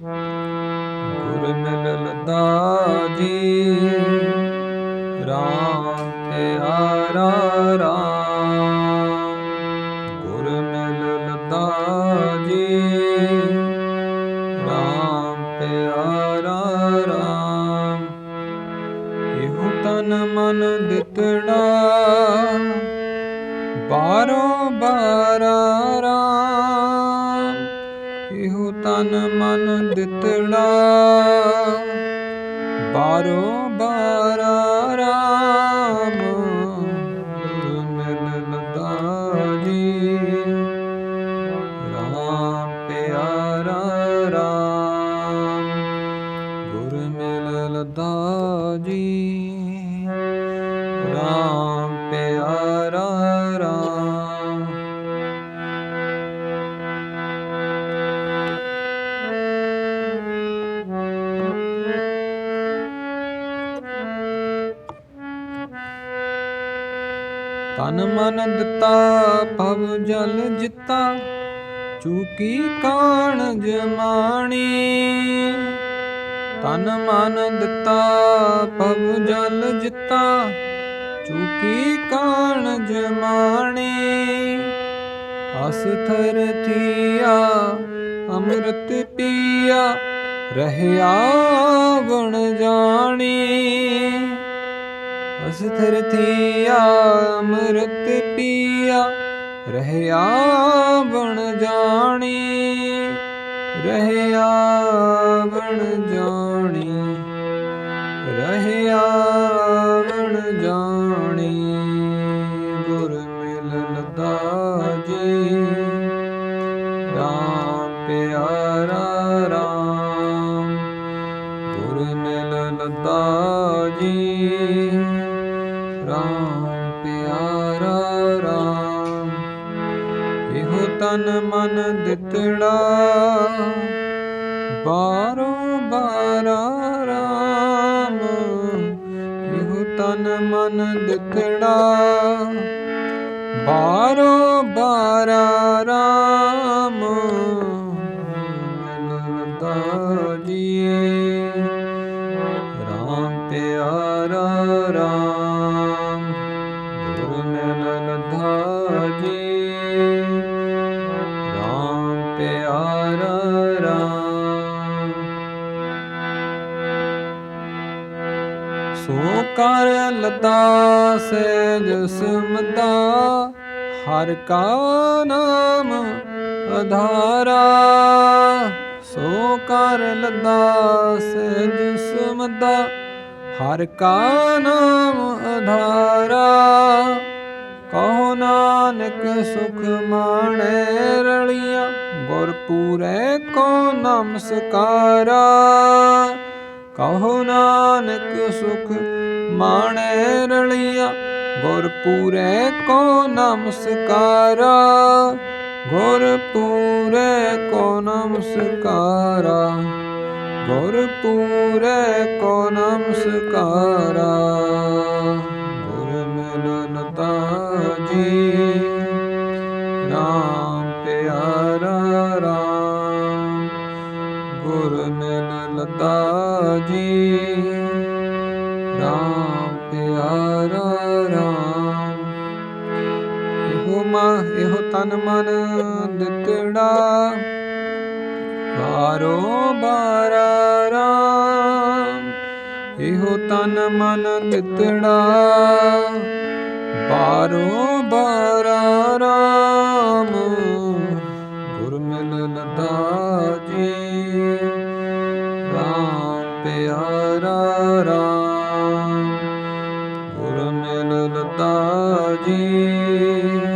ਗੁਰ ਮਿਲ ਜੀ, ਰਾਮ ਪਿਆਰਾ ਰਾਮ। ਗੁਰ ਮਿਲ ਜੀ, ਰਾਮ ਪਿਆਰਾ ਰਾਮ। ਇਹੋ ਤਨ ਮਨ ਦਿੱਤੜਾ ਬਾਰੋ ਬਾਰਾ ਤਨ ਮਨ ਦਿੱਤੜਾ ਬਾਰੋ ਬਾਰਾ ਰਾਮ ਗੁਰ ਮਿਲ ਲਦਾ ਜੀ ਰਾਮ ਪਿਆਰਾ ਰਾਮ, ਗੁਰ ਮਿਲ ਲਦਾ ਜੀ ਰਾਮ ਪਿਆਰਾ ਤਨ ਮਨ ਦਿੱਤਾ, ਭਵ ਜਲ ਜਿੱਤਾ। ਚੂਕੀ ਕਾਣ ਜਮਾਣੀ ਤਨ ਮਨ ਦਿੱਤਾ, ਭਵ ਜਲ ਜਿੱਤਾ। ਚੂਕੀ ਕਾਣ ਜਮਾਣੀ ਅਸਥਰ ਥੀਆ, ਅੰਮ੍ਰਿਤ ਪੀਆ। ਰਹਿਆ ਵਣ ਜਾਣੀ। ਅਸਥਿਰ ਥੀਆ, ਅੰਮ੍ਰਿਤ ਪੀਆ, ਰਹਿਆ ਬਣ ਜਾਣੀ, ਰਹਿਆ ਬਣ ਜਾਣੀ, ਰਹਿਆ ਬਣ ਜਾਣੀ, ਗੁਰ ਮਿਲ ਲਦਾ ਜੀ। ਰਾਮ ਪਿਆਰਾ ਰਾਮ, ਗੁਰ ਮਿਲ ਲਦਾ ਜੀ ਰਾਮ, ਪਿਆਰਾ ਰਾਮ। ਇਹੋ ਤਨ ਮਨ ਦਿੱਤੜਾ। ਬਾਰੋ ਬਾਰਾ ਰਾਮ। ਇਹੋ ਤਨ ਮਨ ਦਿੱਤੜਾ। ਬਾਰੋ ਬਾਰਾ ਰਾਮ। ਮਿਲ ਲਦਾ ਜੀ ਗੁਰ ਮਿਲ ਲਦਾ ਜੀ ਰਾਮ ਪਿਆਰਾ ਰਾਮ। ਸੋ ਕਰ ਲਦਾ ਸਹਿਜ ਸਮਦਾ ਹਰ ਕਾ ਨਾਮ ਅਧਾਰਾ। ਸੋ ਕਰ ਲਦਾ ਸਹਿਜ ਸਮਦਾ ਹਰ ਕਾ ਨਾਮ ਅਧਾਰਾ, ਕਹੋ ਨਾਨਕ ਸੁਖ ਮਾਣੈ ਰਲੀਆਂ, ਗੁਰ ਪੂਰੈ ਕੋ ਨਮਸਕਾਰਾ। ਕਹੋ ਨਾਨਕ ਸੁਖ ਮਾਣੈ ਰਲੀਆਂ, ਗੁਰ ਪੂਰੈ ਕੋ ਨਮਸਕਾਰਾ। ਗੁਰ ਪੂਰੈ ਕੋ ਨਮਸਕਾਰਾ। ਗੁਰ ਪੂਰੈ ਕੋ ਨਮਸਕਾਰਾ। ਗੁਰ ਮਿਲ ਲਤਾ ਜੀ ਰਾਮ ਪਿਆਰਾ ਰਾਮ। ਗੁਰ ਮਿਲ ਜੀ ਰਾਮ ਪਿਆਰਾ ਰਾਮ। ਇਹੋ ਮਾ, ਇਹੋ ਤਨ ਮਨ ਦਿੱਤੜਾ। ਬਾਰੋ ਬਾਰਾ ਰਾਮ, ਇਹੋ ਤਨ ਮਨ ਤਿਤੜਾ। ਬਾਰੋ ਬਾਰਾ ਰਾਮ ਗੁਰ ਮਿਲ ਲਦਾ ਜੀ ਰਾਮ ਪਿਆਰਾ ਰਾਮ ਗੁਰ ਮਿਲ ਲਦਾ ਜੀ